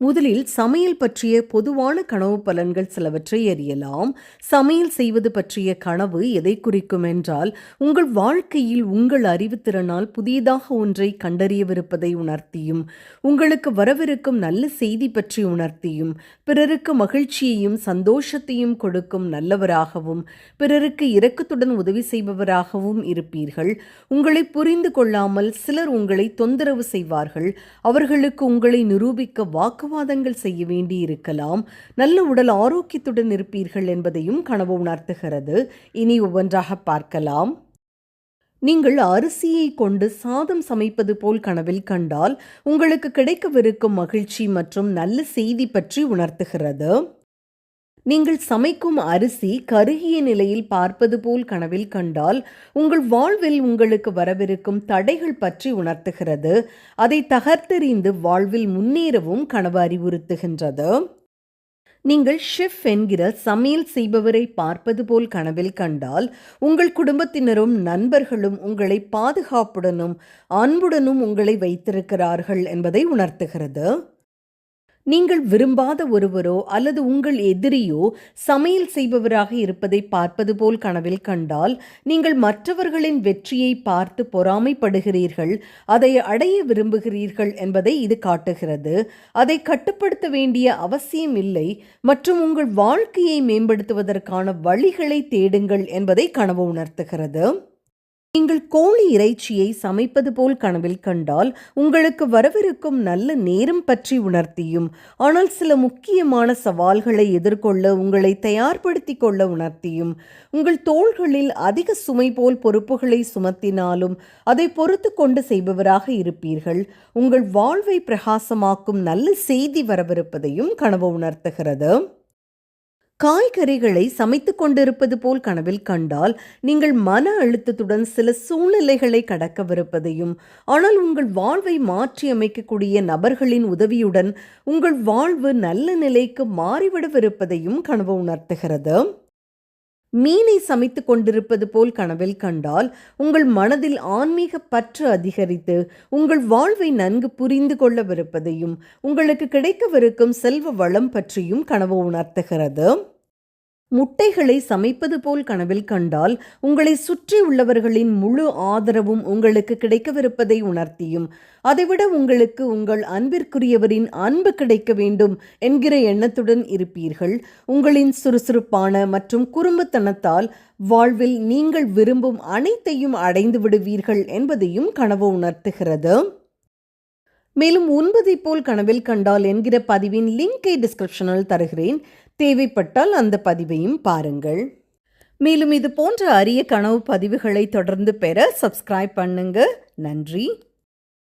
முதலில் சமையல் பற்றிய பொதுவான கனவு பலன்கள் சிலவற்றை அறியலாம். சமையல் செய்வது பற்றிய கனவு எதை குறிக்கும் என்றால் உங்கள் வாழ்க்கையில் உங்கள் அறிவுத்திறனால் புதியதாக ஒன்றை கண்டறியவிருப்பதை உணர்த்தியும் உங்களுக்கு வரவிருக்கும் நல்ல செய்தி பற்றி உணர்த்தியும் பிறருக்கு மகிழ்ச்சியையும் சந்தோஷத்தையும் கொடுக்கும் நல்லவராகவும் பிறருக்கு இரக்கத்துடன் உதவி செய்பவராகவும் இருப்பீர்கள். உங்களை புரிந்து கொள்ளாமல் சிலர் உங்களை தொந்தரவு செய்வார்கள். அவர்களுக்கு உங்களை நிரூபிக்க வாக்கு வாக்குவாதங்கள் செய்ய வேண்டி இருக்கலாம் நல்ல உடல் ஆரோக்கியத்துடன் இருப்பீர்கள் என்பதையும் கனவு உணர்த்துகிறது. இனி ஒவ்வொன்றாக பார்க்கலாம். நீங்கள் அரிசியை கொண்டு சாதம் சமைப்பது போல் கனவில் கண்டால் உங்களுக்கு கிடைக்கவிருக்கும் மகிழ்ச்சி மற்றும் நல்ல செய்தி பற்றி உணர்த்துகிறது. நீங்கள் சமைக்கும் அரிசி கருகிய நிலையில் பார்ப்பது போல் கனவில் கண்டால் உங்கள் வாழ்வில் உங்களுக்கு வரவிருக்கும் தடைகள் பற்றி உணர்த்துகிறது. அதை தகர்த்தெறிந்து வாழ்வில் முன்னேறவும் கனவு அறிவுறுத்துகின்றது. நீங்கள் ஷெஃப் என்கிற சமையல் செய்பவரை பார்ப்பது போல் கனவில் கண்டால் உங்கள் குடும்பத்தினரும் நண்பர்களும் உங்களை பாதுகாப்புடனும் அன்புடனும் உங்களை வைத்திருக்கிறார்கள் என்பதை உணர்த்துகிறது. நீங்கள் விரும்பாத ஒருவரோ அல்லது உங்கள் எதிரியோ சமையல் செய்பவராக இருப்பதை பார்ப்பது போல் கனவில் கண்டால் நீங்கள் மற்றவர்களின் வெற்றியை பார்த்து பொறாமைப்படுகிறீர்கள் அதை அடைய விரும்புகிறீர்கள் என்பதை இது காட்டுகிறது. அதை கட்டுப்படுத்த வேண்டிய அவசியம் இல்லை மற்றும் உங்கள் வாழ்க்கையை மேம்படுத்துவதற்கான வழிகளை தேடுங்கள் என்பதை கனவு உணர்த்துகிறது. நீங்கள் கோழி இறைச்சியை சமைப்பது போல் கனவில் கண்டால் உங்களுக்கு வரவிருக்கும் நல்ல நேரம் பற்றி உணர்த்தியும். ஆனால் சில முக்கியமான சவால்களை எதிர்கொள்ள உங்களை தயார்படுத்தி கொள்ள உணர்த்தியும். உங்கள் தோள்களில் அதிக சுமை போல் பொறுப்புகளை சுமத்தினாலும் அதை பொறுத்து கொண்டு செய்பவராக இருப்பீர்கள். உங்கள் வாழ்வை பிரகாசமாக்கும் நல்ல செய்தி வரவிருப்பதையும் கனவு உணர்த்துகிறது. காய்கறிகளை சமைத்து கொண்டிருப்பது போல் கனவில் கண்டால் நீங்கள் மன அழுத்தத்துடன் சில சூழ்நிலைகளை கடக்கவிருப்பதையும் ஆனால் உங்கள் வாழ்வை மாற்றி அமைக்கக்கூடிய நபர்களின் உதவியுடன் உங்கள் வாழ்வு நல்ல நிலைக்கு மாறிவிடவிருப்பதையும் கனவு உணர்த்துகிறது. மீனை சமைத்து கொண்டிருப்பது போல் கனவில் கண்டால் உங்கள் மனதில் ஆன்மீக பற்று அதிகரித்து உங்கள் வாழ்வை நன்கு புரிந்து கொள்ளவிருப்பதையும் உங்களுக்கு கிடைக்கவிருக்கும் செல்வ வளம் பற்றியும் கனவு உணர்த்துகிறது. முட்டைகளை சமைப்பது போல் கனவில் கண்டால் உங்களை சுற்றி உள்ளவர்களின் முழு ஆதரவும் உங்களுக்கு கிடைக்கவிருப்பதை உணர்த்தியும். அதைவிட உங்களுக்கு உங்கள் அன்பிற்குரியவரின் அன்பு கிடைக்க வேண்டும் என்கிற எண்ணத்துடன் இருப்பீர்கள். உங்களின் சுறுசுறுப்பான மற்றும் குறும்புத்தனத்தால் வாழ்வில் நீங்கள் விரும்பும் அனைத்தையும் அடைந்து விடுவீர்கள் என்பதையும் கனவு உணர்த்துகிறது. மேலும் உண்பதை போல் கனவில் கண்டால் என்கிற பதிவின் லிங்கை டிஸ்கிரிப்ஷனில் தருகிறேன். தேவைப்பட்டால் அந்த பதிவையும் பாருங்கள். மேலும் இது போன்ற அரிய கனவு பதிவுகளை தொடர்ந்து பெற சப்ஸ்கிரைப் பண்ணுங்க. நன்றி.